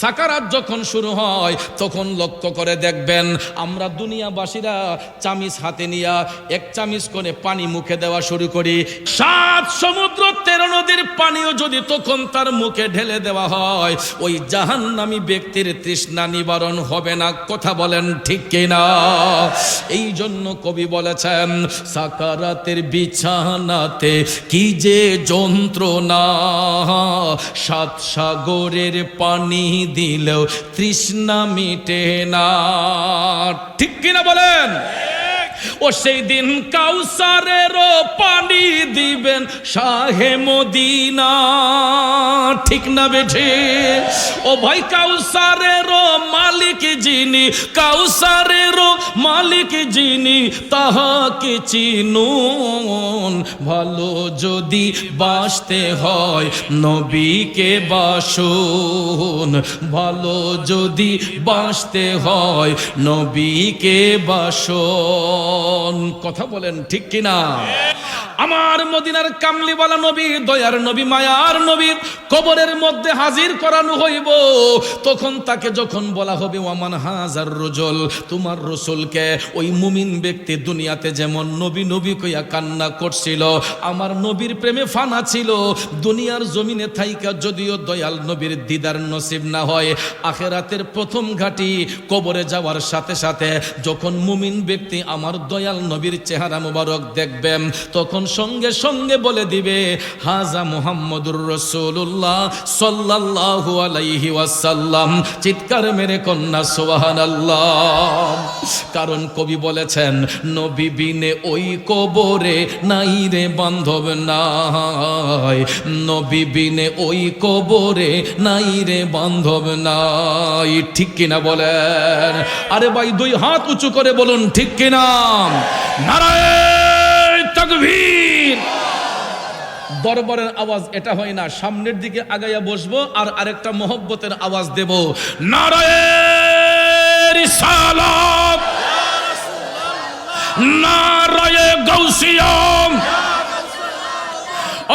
সাকারাত যখন শুরু হয়, তখন লক্ষ্য করে দেখবেন, আমরা দুনিয়াবাসীরা চামিচ হাতে নিয়া এক চামিচ করে পানি মুখে দেওয়া শুরু করি। সাত সমুদ্র তেরো নদীর পানিও যদি তখন তার মুখে ঢেলে দেওয়া হয়, ওই জাহান্নামী ব্যক্তির তৃষ্ণা নিবারণ হবে না, কথা বলেন ঠিক কিনা? এই জন্য কবি বলেছেন, সাকারাতের বিছানাতে কি যে যন্ত্রণা, সাত সাগরের পানি দিলেও তৃষ্ণা মিটে না। ঠিক কিনা বলেন? ও সেই দিন কাউসারেরও পানি দিবেন শাহে মদিনা। ঠিক না বেঠে? ও ভাই কাউসারেরও মালিক যিনি কাউসারেরও মালিক যিনি, তাহাকে চিনুন। ভালো যদি বাসতে হয় নবীকে বাসুন। ভালো যদি বাসতে হয় নবীকে বাসন। কথা বলেন, ঠিক কিনা? আমার মদিনার কামলিওয়ালা নবী, দয়ার নবী, মায়ার নবী, কবরের মধ্যে হাজির করানো হইব। তখন তাকে যখন বলা হবে, ওয়ামান হাজার রজল, তোমার রসুলকে ওই মুমিন ব্যক্তি দুনিয়াতে যেমন নবী নবী কইয়া কান্না করছিল, আমার নবীর প্রেমে ফানা ছিল, দুনিয়ার জমিনে থাইকা যদিও দয়াল নবীর দিদার নসিব না হয়, আখেরাতের প্রথম ঘাটি কবরে যাওয়ার সাথে সাথে যখন মুমিন ব্যক্তি আমার দয়াল নবীর চেহারা মুবারক দেখবেন, তখন সঙ্গে সঙ্গে বলে দিবে, হাজা মুহাম্মদুর রসুল্লাহ সাল্লাল্লাহু আলাইহি ওয়াসাল্লাম। চিৎকার মেরে কন্যা, সুবহানাল্লাহ। কারণ কবি বলেছেন, নবী বিনে ওই কবরে নাই রে বান্ধব নাই। নবী বিনে ওই কবরে নাই রে বান্ধব নাই। ঠিক কিনা বলেন? আরে ভাই, দুই হাত উঁচু করে বলুন, ঠিক কিনা? নারায়ণ তাকবীর। দরবারের আওয়াজ এটা হয় না, সামনের দিকে আগাইয়া বসবো আর আরেকটা মহব্বতের আওয়াজ দেব। নারায়ের সালাম। নারায়ে গৌসিয়ম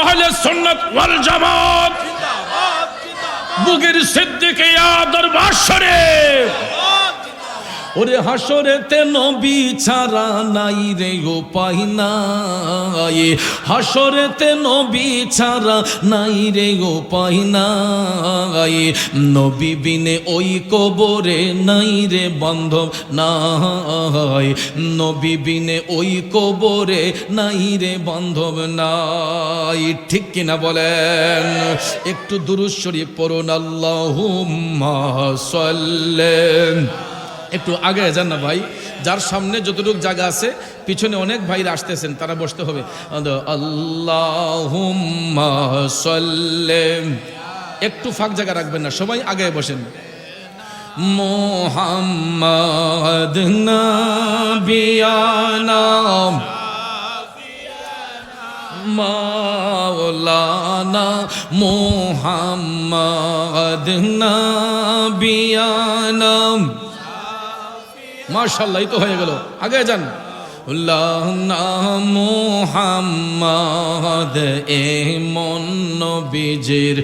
আহলে সুন্নাত ওয়াল জামাত। বুগের সিদ্দিকে দরবার শরীফ। ওরে হাসরেতে নবী ছাড়া নাই রে উপায় নাই। হাসরেতে নবী ছাড়া নাই রে উপায় নাই। নবী বিনে ওই কবরে নাই রে বান্ধব নাই। নবী বিনে ওই কবরে নাই রে বান্ধব নাই। ঠিক কিনা বলেন? একটু দুরুদ শরীফ পড়ুন, আল্লাহুম্মা সাল্লেন একটু আগে যান না ভাই? যার সামনে যতটুকু জায়গা আছে, পিছনে অনেক ভাইরা আসতেছেন, তারা বসতে হবে। আল্লাহ একটু ফাঁক জায়গা রাখবেন না, সবাই আগে বসেন। মোহাম্মদ নাবিয়ানাম মাওলানা মোহাম্মদ নাবিয়ানাম মার্শাল্লাহ তো হয়ে গেল। আগে যান। মোহাম্মদ এমন নবীজির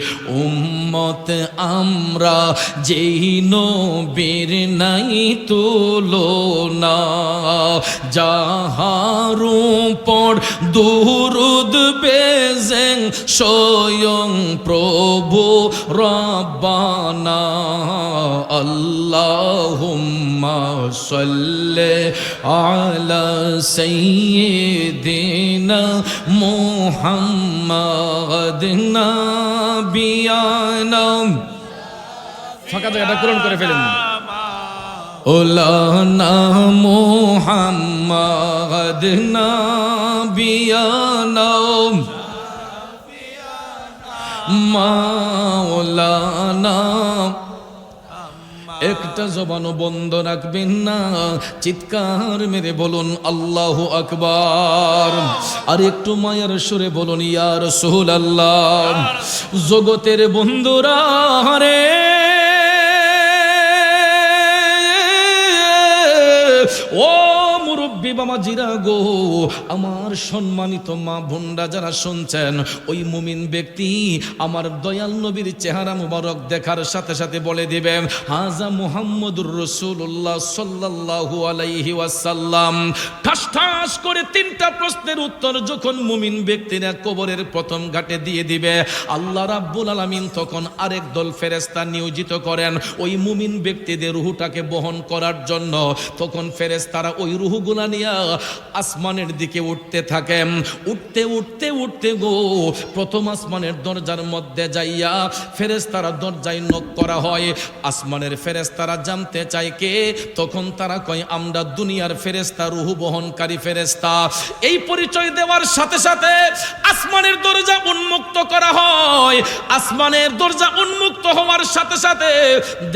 উম্মত। আমরা যেই নবীর নাই তুলনা, যাহার পর দুরুদ বেজেং স্বয়ং প্রভু রব্বানা। আল্লাহুম্মা সাল্লি আলা سيدنا محمد نبينا ফাঁকা জায়গাটা পূরণ করে ফেলেন ওলানা মোহাম্মদ নাবিয়ানা মাওলানা একটা জবানও বন্ধ রাখবেন না। চিৎকার মেরে বলুন, আল্লাহ আকবার। আর একটু মায়ার সুরে বলুন ইয়ার সোহল আল্লাহ জগতের বন্ধুরা রে মুরব্বী বাবা জিরা গো, আমার সম্মানিত মা বোনরা যারা শুনছেন, ওই মুমিন ব্যক্তি আমার দয়াল নবীর চেহারা মুবারক দেখার সাথে সাথে বলে দিবেন, হাজা মুহাম্মদুর রসুল্লাহ সাল্লাল্লাহু আলাইহি ওয়াসাল্লাম। ঠাস ঠাস করে তিনটা প্রশ্নের উত্তর যখন মুমিন ব্যক্তিরা কবরের প্রথম ঘাটে দিয়ে দিবে, আল্লাহ রাব্বুল আলামিন তখন আরেক দল ফেরেস্তা নিয়োজিত করেন, ওই মুমিন ব্যক্তিদের রুহুটাকে বহন করার জন্য। তখন ফেরেস্তারা ওই রুহুগুলা নিয়ে আসমানের দিকে উঠতে থাকে। উঠতে উঠতে উঠতে গো, প্রথম আসমানের দরজার মধ্যে যাইয়া ফেরেস্তারা দরজায় নক করা হয়। আসমানের ফেরেস্তারা জানতে চায় কে? তখন তারা কয়, আমরা দুনিয়ার ফেরেস্তা রুহু বহনকারী ফেরেস্তা এই পরিচয় দেওয়ার সাথে সাথে আসমানের দরজা উন্মুক্ত করা হয়। আসমানের দরজা উন্মুক্ত হওয়ার সাথে সাথে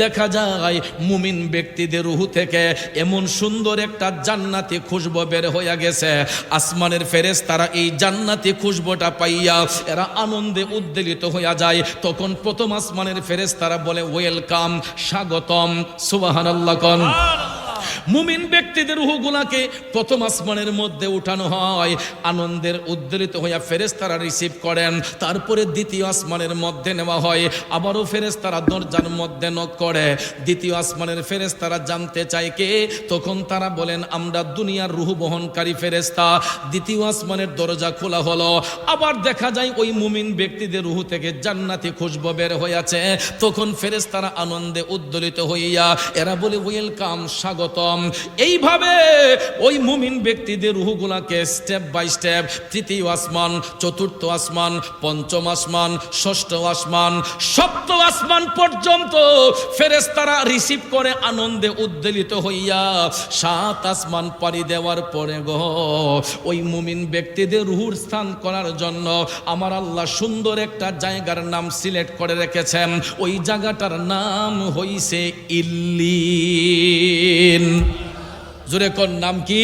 দেখা যায়, মুমিন ব্যক্তিদের রুহু থেকে এমন সুন্দর একটা জান্নাতি খুশবু বের হইয়া গেছে। আসমানের ফেরেস তারা এই জান্নাতি খুশবুটা পাইয়া এরা আনন্দে উদ্বেলিত হইয়া যায়। তখন প্রথম আসমানের ফেরেস তারা বলে, ওয়েলকাম, স্বাগতম সুবাহান আল্লাহ মুমিন ব্যক্তিদের রুহগুলাকে প্রথম আসমানের মধ্যে উঠানো হয়। আনন্দের উদ্দলিত হইয়া ফেরেস্তারা রিসিভ করেন। তারপরে দ্বিতীয় আসমানের মধ্যে নেওয়া হয়। আবারও ফেরেস্তারা দরজার মধ্যে নক করে। দ্বিতীয় আসমানের ফেরেস্তারা জানতে চায় কে? তখন তারা বলেন, আমরা দুনিয়ার রুহ বহনকারী ফেরেস্তা দ্বিতীয় আসমানের দরজা খোলা হলো। আবার দেখা যায় ওই মুমিন ব্যক্তিদের রুহু থেকে জান্নাতি খুশবু বের হইয়াছে। তখন ফেরেস্তারা আনন্দে উদ্দলিত হইয়া, এরা বলে, ওয়েলকাম, স্বাগতম এইভাবে ওই মুমিন ব্যক্তিদের রুহগুলাকে স্টেপ বাই স্টেপ তৃতীয় আসমান, চতুর্থ আসমান, পঞ্চম আসমান, ষষ্ঠ আসমান সপ্ত আসমান পর্যন্ত ফেরেস্তারা রিসিভ করে আনন্দে উদ্বেলিত হইয়া সাত আসমান পাড়ি দেওয়ার পরে গো, ওই মুমিন ব্যক্তিদের রুহুর স্থান করার জন্য আমার আল্লাহ সুন্দর একটা জায়গার নাম সিলেক্ট করে রেখেছেন। ওই জায়গাটার নাম হইছে ইল্লিন। জোরে কোন নাম কি?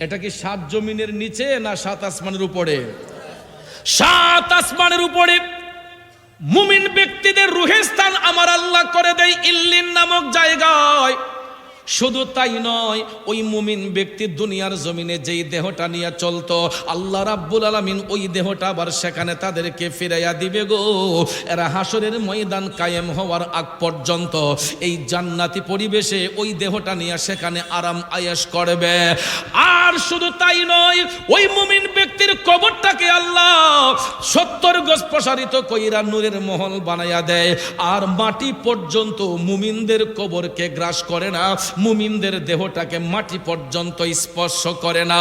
এটা কি সাত জমিনের নিচে না সাত আসমানের উপরে? সাত আসমানের উপরে মুমিন ব্যক্তিদের রুহের স্থান আমার আল্লাহ করে দেয় ইল্লিন নামক জায়গায় শুধু তাই নয়, ওই মুমিন ব্যক্তি দুনিয়ার জমিনে যেই দেহটা নিয়ে চলতো, আল্লাহ রাব্বুল আলামিন ওই দেহটা আবার সেখানে তাদেরকে ফিরাইয়া দিবে গো। এরা হাসরের ময়দান কায়েম হওয়ার আগ পর্যন্ত এই জান্নাতি পরিবেশে ওই দেহটা নিয়ে সেখানে আরাম আয়াস করবে। আর শুধু তাই নয়, ওই মুমিন ব্যক্তির কবরটাকে আল্লাহ সত্তর গজ প্রসারিত কইরা নূরের মহল বানাইয়া দেয়। আর মাটি পর্যন্ত মুমিনদের কবরকে গ্রাস করে না মুমিনদের দেহটাকে মাটি পর্যন্ত স্পর্শ করে না।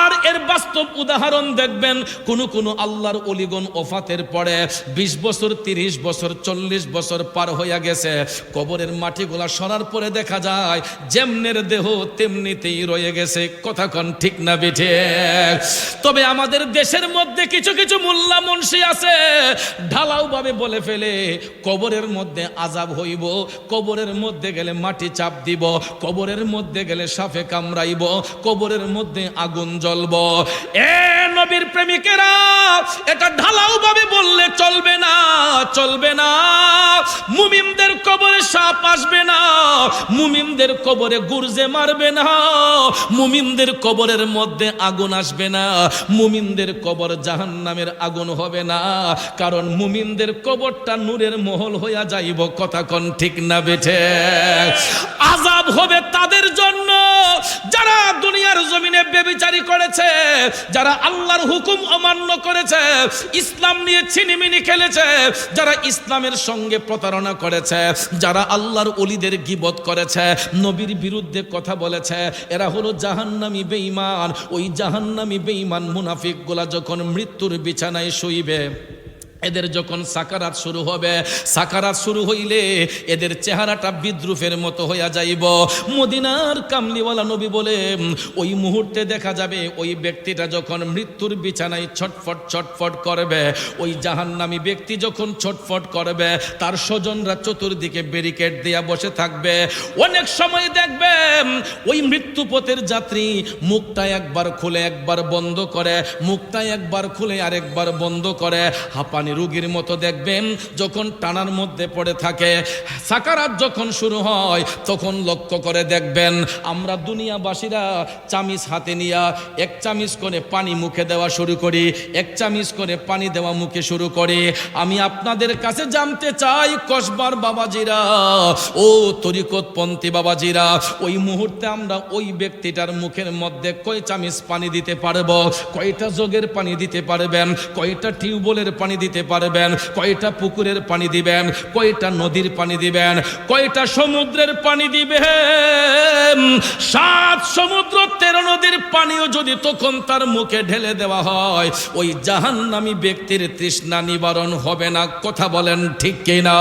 আর এর বাস্তব উদাহরণ দেখবেন, কোন কোন আল্লাহর অলিগন ওফাতের পরে ২০ বছর ৩০ বছর, চল্লিশ বছর পার হইয়া গেছে। কবরের মাটিগুলা সরার পরে দেখা যায়, যেমনের দেহ তেমনিতেই রয়ে গেছে। কথা কন ঠিক না বিঠে? তবে আমাদের দেশের মধ্যে কিছু কিছু মোল্লা মুন্সি আছে, ঢালাও ভাবে বলে ফেলে, কবরের মধ্যে আজাব হইব, কবরের মধ্যে গেলে মাটি চাপ দিব। কবরের মধ্যে গেলে সাফে কামড়াইব, কবরের মধ্যে আগুন জ্বলব। এ নবীর প্রেমিকেরা, এটা ঢালাও ভাবে বললে চলবে না চলবে না। মুমিমদের কবরে সাপ আসবে না মুমিমদের কবরে গুরজে মারবে না মুমিমদের কবরের মধ্যে আগুন আসবে না, মুমিনদের কবর জাহান্নামের আগুন হবে না, কারণ মুমিনদের কবরটা নূরের মহল হইয়া যাইব, কথা কন ঠিক না বেঠে। আজাব হবে তাদের জন্য। যারা দুনিয়ার জমিনে বেবিচারি করেছে, যারা আল্লাহর হুকুম অমান্য করেছে, ইসলাম নিয়ে ছিনিমিনি খেলেছে, যারা ইসলামের সঙ্গে প্রতারণা করেছে, যারা আল্লাহর অলিদের গিবত করেছে, নবীর বিরুদ্ধে কথা বলেছে, এরা হলো জাহান্নামী বেঈমান। ওই জাহান্নামী বেঈমান মুনাফিকগুলা যখন মৃত্যুর বিছানায় শুইবে এদের যখন সাকারাত শুরু হবে, সাকারাত শুরু হইলে এদের চেহারাটা বিদ্রুপের মতো হইয়া যাইব। মদিনার কামলিওয়ালা নবী বলে, ওই মুহূর্তে দেখা যাবে ওই ব্যক্তিটা যখন মৃত্যুর বিছানায় ছটফট ছটফট করবে। ওই জাহান্নামী ব্যক্তি যখন ছটফট করবে, তার স্বজনরা চতুর্দিকে ব্যারিকেড দিয়া বসে থাকবে। অনেক সময় দেখবে ওই মৃত্যুপথের যাত্রী মুখটা একবার খুলে একবার বন্ধ করে, মুখটা একবার খুলে আরেকবার বন্ধ করে, হাঁপানি পানি রুগীর মতো দেখবেন, যখন টানার মধ্যে পড়ে থাকে, সাকারাত যখন শুরু হয়, তখন লক্ষ্য করে দেখবেন, আমরা দুনিয়াবাসীরা চামিচ হাতে নিয়া, এক চামিচ করে পানি মুখে দেওয়া শুরু করি, এক চামিচ করে পানি দেওয়া মুখে শুরু করি। আমি আপনাদের কাছে জানতে চাই, কসবার বাবাজিরা, ও তরিকতপন্থী বাবাজিরা, ওই মুহূর্তে আমরা ওই ব্যক্তিটার মুখের মধ্যে কয় চামিচ পানি দিতে পারব, কয়টা যোগের পানি দিতে পারবেন, কয়টা টিউবওয়েলের পানি দিতে পারবেন। কয়টা পুকুরের পানি দিবেন, কয়টা নদীর পানি দিবেন, কয়টা সমুদ্রের পানি দিবেন? সাত সমুদ্র তেরো নদীর পানিও যদি তখন তার মুখে ঢেলে দেওয়া হয়, ওই জাহান্নামী ব্যক্তির তৃষ্ণা নিবারণ হবে না। কথা বলেন ঠিক কিনা?